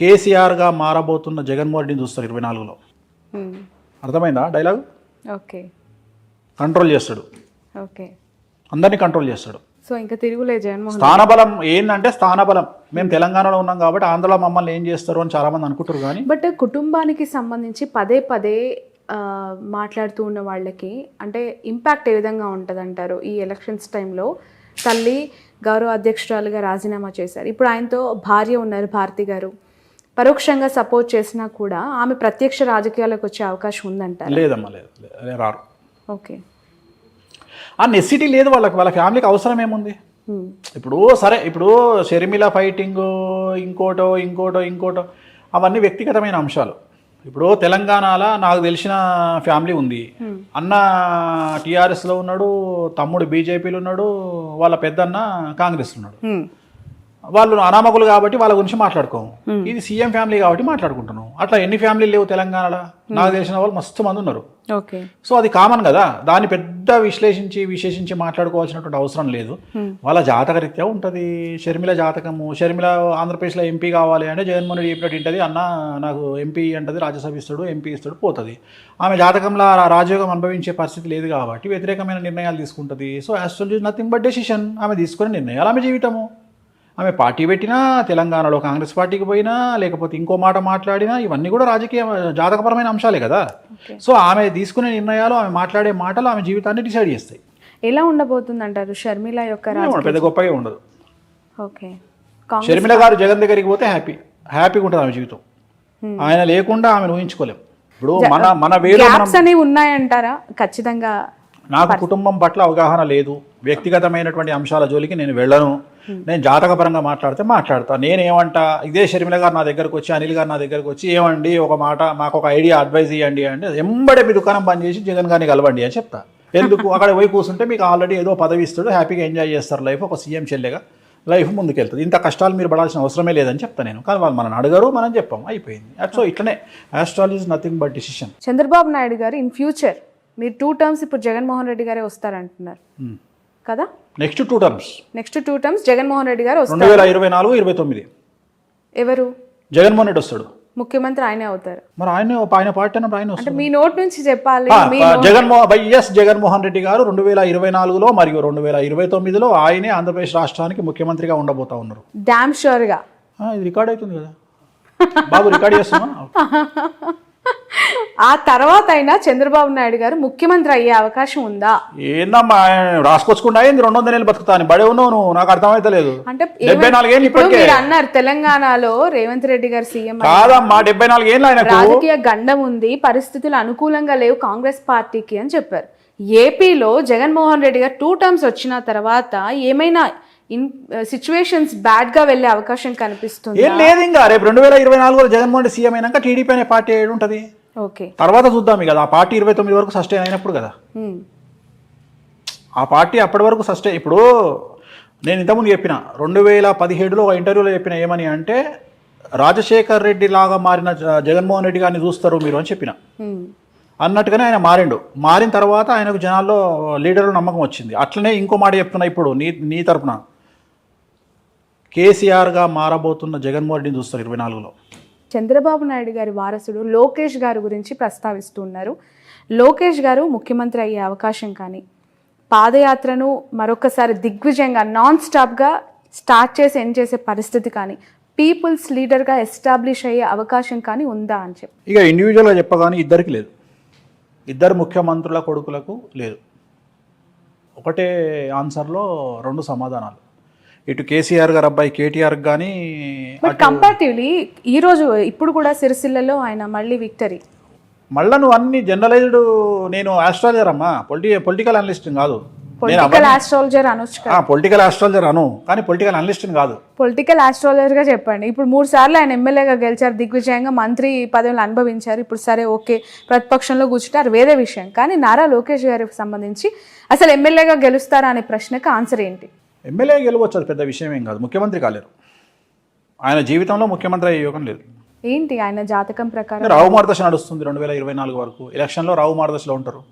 కేసీఆర్గా మారబోతున్న జగన్మోహన్ రెడ్డిని చూస్తారు ఇరవై నాలుగులో. ఉమ్. అర్థమైందా డైలాగ్? ఓకే. కంట్రోల్ చేస్తాడు. ఓకే. అందరినీ కంట్రోల్ చేస్తాడు. సో ఇంకా తిరుగులే జగన్మోహన్ స్థానబలం ఏంటంటే స్థానబలం. మేము తెలంగాణలో ఉన్నాం కాబట్టి ఆంధ్రలో మమ్మల్ని ఏం చేస్తారు అని చాలా మంది అనుకుంటారు కానీ బట్ కుటుంబానికి సంబంధించి పదే పదే మాట్లాడుతూ ఉన్న వాళ్ళకి అంటే ఇంపాక్ట్ ఏ విధంగా ఉంటుంది అంటారు ఈ ఎలక్షన్స్ టైంలో తల్లి గౌరవ అధ్యక్షురాలుగా రాజీనామా చేశారు. ఇప్పుడు ఆయనతో భార్య ఉన్నారు భారతి గారు. పరోక్షంగా సపోర్ట్ చేసినా కూడా ఆమె ప్రత్యక్ష రాజకీయాలకు వచ్చే అవకాశం ఉందంటారు? లేదమ్మా లేదు. రారు. ఓకే. ఆ నెసిటీ లేదు వాళ్ళకి. వాళ్ళ ఫ్యామిలీకి అవసరం ఏముంది. ఇప్పుడు సరే ఇప్పుడు షర్మిల ఫైటింగ్ ఇంకోటో ఇంకోటో ఇంకోటో అవన్నీ వ్యక్తిగతమైన అంశాలు. ఇప్పుడు తెలంగాణలో నాకు తెలిసిన ఫ్యామిలీ ఉంది. అన్న టీఆర్ఎస్లో ఉన్నాడు తమ్ముడు బీజేపీలో ఉన్నాడు వాళ్ళ పెద్దన్న కాంగ్రెస్లో ఉన్నాడు. వాళ్ళు అనామకులు కాబట్టి వాళ్ళ గురించి మాట్లాడుకోము. ఇది సీఎం ఫ్యామిలీ కాబట్టి మాట్లాడుకుంటున్నాం. అట్లా ఎన్ని ఫ్యామిలీలు లేవు తెలంగాణలో? నాకు తెలిసిన వాళ్ళు మస్తు మంది ఉన్నారు. సో అది కామన్ కదా. దాన్ని పెద్ద విశ్లేషించి విశేషించి మాట్లాడుకోవాల్సినటువంటి అవసరం లేదు. వాళ్ళ జాతక రీత్యా ఉంటుంది. షర్మిల జాతకము. షర్మిల ఆంధ్రప్రదేశ్లో ఎంపీ కావాలి అంటే జగన్మోహన్ రెడ్డి చెప్పినట్టు ఉంటుంది అన్న నాకు ఎంపీ అంటది రాజ్యసభ ఇస్తాడు ఎంపీ ఇస్తాడు పోతుంది. ఆమె జాతకంలో రాజయోగం అనుభవించే పరిస్థితి లేదు కాబట్టి వ్యతిరేకమైన నిర్ణయాలు తీసుకుంటుంది. So astrology nothing but decision ఆమె తీసుకునే నిర్ణయాలు. ఆమె జీవితము. ఆమె పార్టీ పెట్టినా తెలంగాణలో కాంగ్రెస్ పార్టీకి పోయినా లేకపోతే ఇంకో మాట మాట్లాడినా ఇవన్నీ కూడా రాజకీయ జాతకపరమైన అంశాలే కదా. సో ఆమె తీసుకునే నిర్ణయాలు ఆమె మాట్లాడే మాటలు ఆమె జీవితాన్ని డిసైడ్ చేస్తాయి. ఎలా ఉండబోతుంది అంటారు షర్మిల యొక్క పెద్ద గొప్పగా ఉండదు. ఓకే. షర్మిల గారు జగన్ దగ్గరికి పోతే హ్యాపీ. హ్యాపీగా ఉంటుంది ఆమె జీవితం. ఆయన లేకుండా ఆమెను ఊహించుకోలేం. ఇప్పుడు మన మన అనేవి ఉన్నాయంటారా? ఖచ్చితంగా నాకు కుటుంబం పట్ల అవగాహన లేదు. వ్యక్తిగతమైనటువంటి అంశాల జోలికి నేను వెళ్ళను. నేను జాతకపరంగా మాట్లాడితే మాట్లాడతా. నేనేమంటా ఇదే షర్మిల గారు నా దగ్గరకు వచ్చి అనిల్ గారు నా దగ్గరకు వచ్చి ఏమండి ఒక మాట మాకు ఒక ఐడియా అడ్వైజ్ ఇవ్వండి అంటే ఎంబడే మీ దుకాణం బంద్ చేసి జగన్ గారిని కలవండి అని చెప్తా. ఎందుకు? అక్కడ పోయి కూర్చుంటే మీకు ఆల్రెడీ ఏదో పదవి ఇస్తాడు హ్యాపీగా ఎంజాయ్ చేస్తారు లైఫ్ ఒక సీఎం చెల్లెగా. లైఫ్ ముందుకెళ్తుంది. ఇంత కష్టాలు మీరు పడాల్సిన అవసరమే లేదని చెప్తా నేను. కానీ వాళ్ళు మనం అడగరు మనం చెప్పాం. అయిపోయింది. సో ఇట్లనే. Astrology nothing but decision Chandrababu Naidu garu in future మీరు టూ టర్మ్స్ ఇప్పుడు జగన్మోహన్ రెడ్డి గారే వస్తారంటున్నారు. కదా? Next two terms next two terms Jaganmohan Reddy garu వస్తారు. రెండు వేల ఇరవై నాలుగు ఇరవై తొమ్మిది. ఎవరు? జగన్మోహన్ రెడ్డి వస్తాడు. ముఖ్యమంత్రి ఆయనే అవుతారు. మరి ఆయన ఆయన పార్టీ అన్నప్పుడు ఆయన అంటే వస్తాడు. మీ నోట్ నుంచి చెప్పాలి. జగన్మోహన్ వైఎస్ జగన్మోహన్ రెడ్డి గారు రెండు వేల ఇరవై నాలుగులో మరియు రెండు వేల ఇరవై తొమ్మిదిలో ఆయనే ఆంధ్రప్రదేశ్ రాష్ట్రానికి ముఖ్యమంత్రిగా ఉండబోతా ఉన్నారు. డామ్ షూర్గా. ఆ, ఇది రికార్డ్ అవుతుంది కదా. బాబు రికార్డ్ చేస్తున్నా ఆ తర్వాత అయినా చంద్రబాబు నాయుడు గారు ముఖ్యమంత్రి అయ్యే అవకాశం ఉందా? ఏందమ్మా ఆయన రాసుకొచ్చుకుంటా ఏంది రెండు వందల ఏళ్ళు బతుకుతా అని బడే ఉన్నావు నువ్వు నాకు అర్థమైతలేదు అంటే డెబ్బై నాలుగేళ్ళు ఇప్పుడు ఇప్పటికే. మీరు అన్నారు తెలంగాణలో రేవంత్ రెడ్డి గారు సీఎం కాదమ్మా డెబ్బై నాలుగేళ్ళు ఆయనకు. రాజకీయ గండం ఉంది పరిస్థితులు అనుకూలంగా లేవు కాంగ్రెస్ పార్టీకి అని చెప్పారు. ఏపీలో జగన్మోహన్ రెడ్డి గారు టూ టర్మ్స్ వచ్చిన తర్వాత ఏమైనా ఇన్ సిచ్యువేషన్స్ బ్యాడ్గా వెళ్ళే అవకాశం కనిపిస్తుంది? ఏం లేదు ఇంకా. రేపు రెండు వేల ఇరవై నాలుగులో జగన్మోహన్ రెడ్డి సీఎం అయినాక టీడీపీ అనే పార్టీ ఏడు ఉంటుంది. ఓకే. తర్వాత చూద్దాం ఇక. ఆ పార్టీ ఇరవై తొమ్మిది వరకు సస్టైన్ అయినప్పుడు కదా. ఆ పార్టీ అప్పటి వరకు సస్టే ఇప్పుడు నేను ఇంతకుముందు చెప్పిన రెండు వేల పదిహేడులో ఒక ఇంటర్వ్యూలో చెప్పిన ఏమని అంటే రాజశేఖర్ రెడ్డి లాగా మారిన జగన్మోహన్ రెడ్డి గారిని చూస్తారు మీరు అని చెప్పిన. అన్నట్టుగానే ఆయన మారిండు. మారిన తర్వాత ఆయనకు జనాల్లో లీడర్లు నమ్మకం వచ్చింది. అట్లనే ఇంకో మాట చెప్తున్నా ఇప్పుడు నీ నీ తరపున. కేసీఆర్గా మారబోతున్న జగన్మోహన్ రెడ్డిని చూస్తారు ఇరవై నాలుగులో. చంద్రబాబు నాయుడు గారి వారసుడు లోకేష్ గారి గురించి ప్రస్తావిస్తున్నారు లోకేష్ గారు ముఖ్యమంత్రి అయ్యే అవకాశం కానీ పాదయాత్రను మరొకసారి దిగ్విజయంగా నాన్ స్టాప్గా స్టార్ట్ చేసి ఎండ్ చేసే పరిస్థితి కానీ పీపుల్స్ లీడర్గా ఎస్టాబ్లిష్ అయ్యే అవకాశం కానీ ఉందా అని చెప్పి. ఇక ఇండివిజువల్గా చెప్పగానే ఇద్దరికి లేదు. ఇద్దరు ముఖ్యమంత్రుల కొడుకులకు లేదు. ఒకటే ఆన్సర్లో రెండు సమాధానాలు. ఇటు కేసీఆర్ గారు అబ్బాయి కేటీఆర్ కానీ బట్ కంపారిటివ్లీ ఈరోజు ఇప్పుడు కూడా సిరిసిల్లలో ఆయన మళ్ళీ విక్టరీ మళ్ళా నువ్వు అన్ని జనరలైజ్డ్ నేను ఆస్ట్రాలజర్ అమ్మా. పొలిటి పొలిటికల్ అనలిస్ట్ కాదు. పొలిటికల్ ఆస్ట్రాలజర్ అనొచ్చు పొలిటికల్ ఆస్ట్రాలజర్ అను కానీ పొలిటికల్ అనలిస్ట్ కాదు. పొలిటికల్ ఆస్ట్రాలజర్గా చెప్పండి. ఇప్పుడు మూడు సార్లు ఆయన ఎమ్మెల్యేగా గెలిచారు దిగ్విజయంగా మంత్రి పదవులు అనుభవించారు. ఇప్పుడు సరే ఓకే ప్రతిపక్షంలో కూర్చుంటారు వేరే విషయం. కానీ నారా లోకేష్ గారికి సంబంధించి అసలు ఎమ్మెల్యేగా గెలుస్తారా అనే ప్రశ్నకు ఆన్సర్ ఏంటి? ఎమ్మెల్యే గెలవచ్చు అది పెద్ద విషయం ఏం కాదు. ముఖ్యమంత్రి కాలేరు. ఆయన జీవితంలో ముఖ్యమంత్రి అయ్యే యోగం లేదు. ఏంటి ఆయన జాతకం ప్రకారం? రావు మార్గదర్శ నడుస్తుంది రెండు వేల ఇరవై నాలుగు వరకు. ఎలక్షన్లో రావు మార్గదర్శలో ఉంటారు.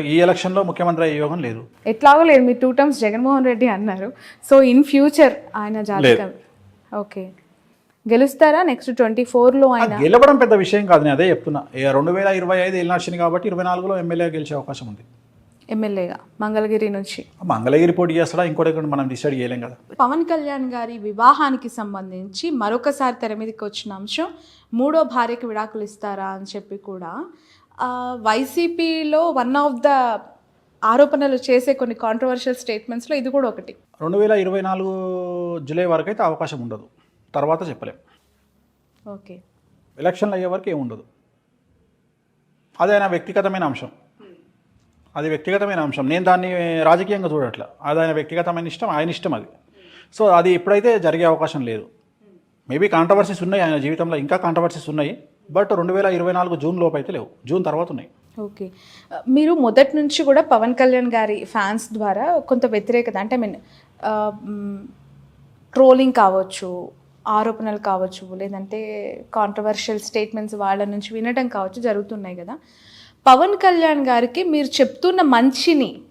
ఈ ఎలక్షన్లో ముఖ్యమంత్రి అయ్యే యోగం లేదు. ఎట్లాగో లేదు మీ టూ టర్మ్స్ జగన్మోహన్ రెడ్డి అన్నారు. సో ఇన్ ఫ్యూచర్ ఆయన జాతకం. ఓకే. గెలుస్తారా నెక్స్ట్ ట్వంటీ ఫోర్లో ఆయన? గెలవడం పెద్ద విషయం కాదు నేను అదే చెప్తున్నా. రెండు వేల ఇరవై ఐదు వెళ్ళినచ్చింది కాబట్టి ఇరవై నాలుగులో ఎమ్మెల్యే గెలిచే అవకాశం ఉంది. ఎమ్మెల్యేగా మంగళగిరి నుంచి. ఆ మంగళగిరి పోటీ చేస్తాడా? ఇంకోటి మనం డిసైడ్ చేయలేం కదా. పవన్ కళ్యాణ్ గారి వివాహానికి సంబంధించి మరొకసారి తెర మీదకి వచ్చిన అంశం మూడో భార్యకి విడాకులు ఇస్తారా అని చెప్పి కూడా ఆ, వైసీపీలో వన్ ఆఫ్ ద ఆరోపణలు చేసే కొన్ని కాంట్రవర్షియల్ స్టేట్మెంట్స్లో ఇది కూడా ఒకటి. రెండు వేల ఇరవై నాలుగు జూలై వరకు అయితే అవకాశం ఉండదు. తర్వాత చెప్పలేం. ఓకే. ఎలక్షన్లు అయ్యే వరకు ఏమి ఉండదు. అది ఆయన వ్యక్తిగతమైన అంశం. అది వ్యక్తిగతమైన అంశం. నేను దాన్ని రాజకీయంగా చూడట్లా. అది ఆయన వ్యక్తిగతమైన ఇష్టం ఆయన ఇష్టం అది. సో అది ఎప్పుడైతే జరిగే అవకాశం లేదు. మేబీ కాంట్రవర్సీస్ ఉన్నాయి ఆయన జీవితంలో ఇంకా కాంట్రవర్సీస్ ఉన్నాయి. బట్ రెండు వేల ఇరవై నాలుగు జూన్ లోపు అయితే లేవు. జూన్ తర్వాత ఉన్నాయి. ఓకే. మీరు మొదటి నుంచి కూడా పవన్ కళ్యాణ్ గారి ఫ్యాన్స్ ద్వారా కొంత వ్యతిరేకత అంటే ఐ మీన్ ట్రోలింగ్ కావచ్చు ఆరోపణలు కావచ్చు లేదంటే కాంట్రవర్షియల్ స్టేట్మెంట్స్ వాళ్ళ నుంచి వినడం కావచ్చు జరుగుతున్నాయి కదా. పవన్ కళ్యాణ్ గారికి మీరు చెప్తున్న మంచిని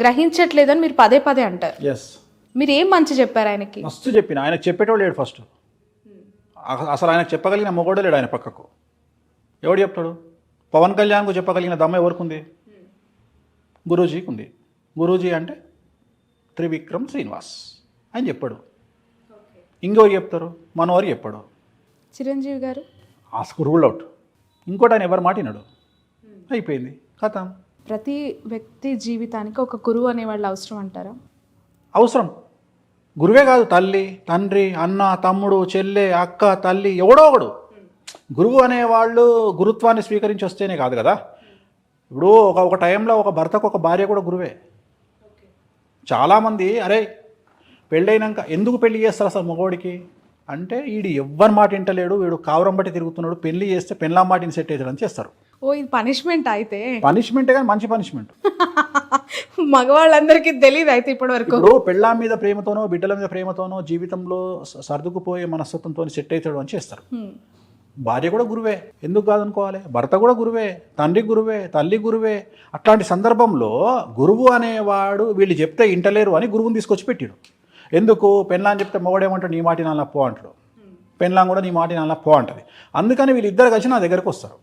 గ్రహించట్లేదని మీరు పదే పదే అంటారు. ఎస్ మీరు ఏం మంచి చెప్పారు ఆయనకి? మస్తు చెప్పిన. ఆయనకు చెప్పేటోడు లేడు ఫస్ట్. అస- అసలు ఆయనకు చెప్పగలిగిన మొగోడే లేడు ఆయన పక్కకు. ఎవడు చెప్తాడు? పవన్ కళ్యాణ్కు చెప్పగలిగిన దమ్మ ఎవరికి ఉంది గురూజీకి ఉంది గురూజీ అంటే త్రివిక్రమ్ శ్రీనివాస్ అని చెప్పాడు. ఇంకెవరు చెప్తారు? మనోరు చెప్పాడు. Chiranjeevi garu? Ask rule out. ఇంకోటి ఆయన ఎవరు మాటినాడు అయిపోయింది. కథం. ప్రతి వ్యక్తి జీవితానికి ఒక గురువు అనేవాళ్ళు అవసరం అంటారా? అవసరం. గురువే కాదు తల్లి తండ్రి అన్న తమ్ముడు చెల్లె అక్క తల్లి ఎవడో ఒకడు. గురువు అనేవాళ్ళు గురుత్వాన్ని స్వీకరించి వస్తేనే కాదు కదా. ఇప్పుడు ఒక ఒక టైంలో ఒక భర్తకు ఒక భార్య కూడా గురువే. చాలామంది అరే పెళ్ళైనాక ఎందుకు పెళ్ళి చేస్తారు అసలు మగవాడికి అంటే వీడు ఎవ్వరి మాట వింటలేడు వీడు కావరం బట్టి తిరుగుతున్నాడు పెళ్ళి చేస్తే పెళ్ళా మాటిని సెట్ అవుతాడని చేస్తారు. ఓ ఇది పనిష్మెంట్ అయితే? పనిష్మెంటే కానీ మంచి పనిష్మెంట్ మగవాళ్ళందరికీ తెలియదు అయితే ఇప్పటి వరకు ఇప్పుడు పెళ్ళాం మీద ప్రేమతోనో బిడ్డల మీద ప్రేమతోనో జీవితంలో సర్దుకుపోయే మనస్తత్వంతో సెట్ అవుతాడు అని చేస్తారు. భార్య కూడా గురువే. ఎందుకు కాదనుకోవాలి? భర్త కూడా గురువే. తండ్రి గురువే. తల్లి గురువే. అట్లాంటి సందర్భంలో గురువు అనేవాడు వీళ్ళు చెప్తే ఇంటలేరు అని గురువుని తీసుకొచ్చి పెట్టాడు. ఎందుకు? పెళ్ళాం చెప్తే మొగడేమంటాడు? నీ మాటి నాన్న పో అంటాడు. పెళ్ళాం కూడా నీ మాటి నాన్న పో అంటది. అందుకని వీళ్ళిద్దరు కలిసి నా దగ్గరకు వస్తారు.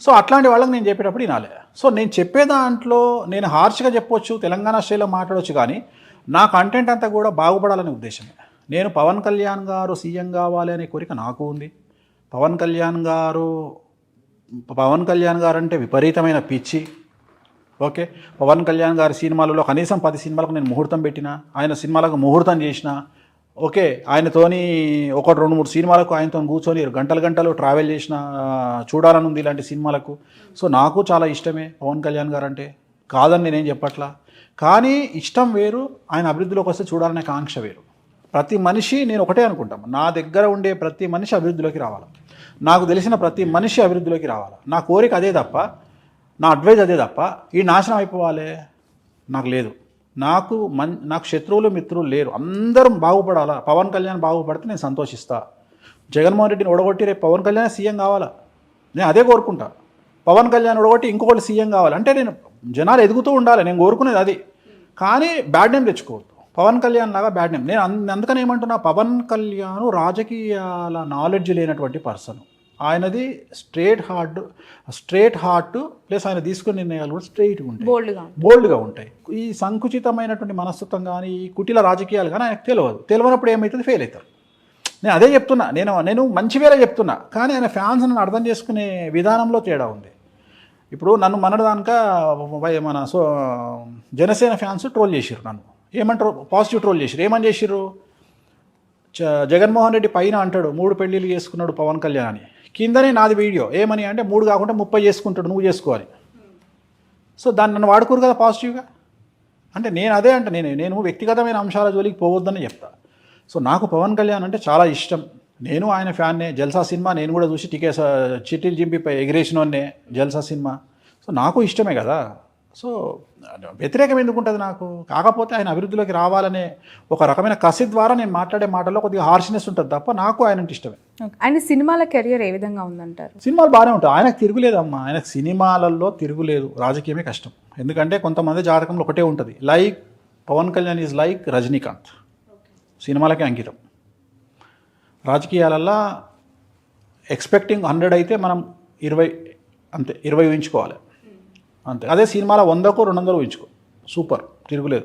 సో అట్లాంటి వాళ్ళకి నేను చెప్పేటప్పుడు వినాలి. సో నేను చెప్పే దాంట్లో నేను హార్ష్గా చెప్పొచ్చు తెలంగాణ స్టైల్లో మాట్లాడవచ్చు కానీ నా కంటెంట్ అంతా కూడా బాగుపడాలనే ఉద్దేశమే. నేను పవన్ కళ్యాణ్ గారు సీఎం కావాలి అనే కోరిక నాకు ఉంది. పవన్ కళ్యాణ్ గారు పవన్ కళ్యాణ్ గారు అంటే విపరీతమైన పిచ్చి. ఓకే? పవన్ కళ్యాణ్ గారి సినిమాలలో కనీసం పది సినిమాలకు నేను ముహూర్తం పెట్టిన ఆయన సినిమాలకు ముహూర్తం చేసిన ఓకే ఆయనతోని ఒకటి రెండు మూడు సినిమాలకు ఆయనతో కూర్చొని గంటలు గంటలు ట్రావెల్ చేసిన చూడాలని ఉంది ఇలాంటి సినిమాలకు. సో నాకు చాలా ఇష్టమే పవన్ కళ్యాణ్ గారు అంటే కాదని నేనేం చెప్పట్లా. కానీ ఇష్టం వేరు ఆయన అభివృద్ధిలోకి వస్తే చూడాలనే కాంక్ష వేరు. ప్రతి మనిషి నేను ఒకటే అనుకుంటాను నా దగ్గర ఉండే ప్రతి మనిషి అభివృద్ధిలోకి రావాలి. నాకు తెలిసిన ప్రతి మనిషి అభివృద్ధిలోకి రావాలి. నా కోరిక అదే తప్ప నా అడ్వైజ్ అదే తప్ప ఈ నాశనం అయిపోవాలి? నాకు లేదు. నాకు మన్ నాకు శత్రువులు మిత్రులు లేరు. అందరం బాగుపడాలా? పవన్ కళ్యాణ్ బాగుపడితే నేను సంతోషిస్తా. జగన్మోహన్ రెడ్డిని ఓడగొట్టి రేపు పవన్ కళ్యాణ్ సీఎం కావాలా? నేను అదే కోరుకుంటా. పవన్ కళ్యాణ్ ఓడగొట్టి ఇంకొకటి సీఎం కావాలి. అంటే నేను జనాలు ఎదుగుతూ ఉండాలి. నేను కోరుకునేది అది. కానీ బ్యాడ్ నేమ్ తెచ్చుకోవద్దు. పవన్ కళ్యాణ్ లాగా బ్యాడ్ నేమ్ నేను అందుకని ఏమంటున్నా? పవన్ కళ్యాణ్ రాజకీయాల నాలెడ్జ్ లేనటువంటి పర్సన్ ఆయనది straight heart straight heart plus ఆయన తీసుకునే నిర్ణయాలు కూడా స్ట్రైట్గా ఉంటాయి. బోల్డ్గా బోల్డ్గా ఉంటాయి. ఈ సంకుచితమైనటువంటి మనస్తత్వం కానీ ఈ కుటిల రాజకీయాలు కానీ ఆయనకు తెలియదు. తెలియనప్పుడు ఏమవుతుంది ఫెయిల్ అవుతారు. నేను అదే చెప్తున్నా. నేను నేను మంచి వేరే చెప్తున్నా. కానీ ఆయన ఫ్యాన్స్ నన్ను అర్థం చేసుకునే విధానంలో తేడా ఉంది. ఇప్పుడు నన్ను మనదానిక మన సో జనసేన ఫ్యాన్స్ ట్రోల్ చేసిర్రు నన్ను. ఏమంటారు? పాజిటివ్ ట్రోల్ చేసిర్రు. ఏమని చేసిర్రు? చ- జగన్మోహన్ రెడ్డి పైన అంటాడు మూడు పెళ్ళిళ్ళు చేసుకున్నాడు పవన్ కళ్యాణ్ అని. కిందనే నాది వీడియో. ఏమని అంటే మూడు కాకుండా ముప్పై చేసుకుంటాడు నువ్వు చేసుకోవాలి. సో దాన్ని నన్ను వాడుకోరు కదా పాజిటివ్గా అంటే నేను అదే అంటే నేను నేను వ్యక్తిగతమైన అంశాల జోలికి పోవద్దని చెప్తా. సో నాకు పవన్ కళ్యాణ్ అంటే చాలా ఇష్టం. నేను ఆయన ఫ్యాన్నే జల్సా సినిమా నేను కూడా చూసి టికెట్స్ చిట్టీలు చింపి ఎగిరేసినోన్నే జల్సా సినిమా. సో నాకు ఇష్టమే కదా. సో వ్యతిరేకం ఎందుకు ఉంటుంది నాకు? కాకపోతే ఆయన అభివృద్ధిలోకి రావాలనే ఒక రకమైన కసి ద్వారా నేను మాట్లాడే మాటల్లో కొద్దిగా హార్ష్నెస్ ఉంటుంది తప్ప నాకు ఆయన అంటే ఇష్టమే. ఆయన సినిమాల కెరియర్ ఏ విధంగా ఉందంటారు? సినిమాలు బాగానే ఉంటాయి. ఆయనకు తిరుగులేదమ్మా. ఆయనకు సినిమాలలో తిరుగులేదు. రాజకీయమే కష్టం. ఎందుకంటే కొంతమంది జాతకంలో ఒకటే ఉంటుంది. Like Pawan Kalyan is like Rajinikanth. సినిమాలకే అంకితం. రాజకీయాలల్లో ఎక్స్పెక్టింగ్ హండ్రెడ్ అయితే మనం ఇరవై అంతే ఇరవై ఊహించుకోవాలి. అంతే. అదే సినిమాలో వందకు రెండు వందలు ఊహించుకో. సూపర్ తిరుగులేదు.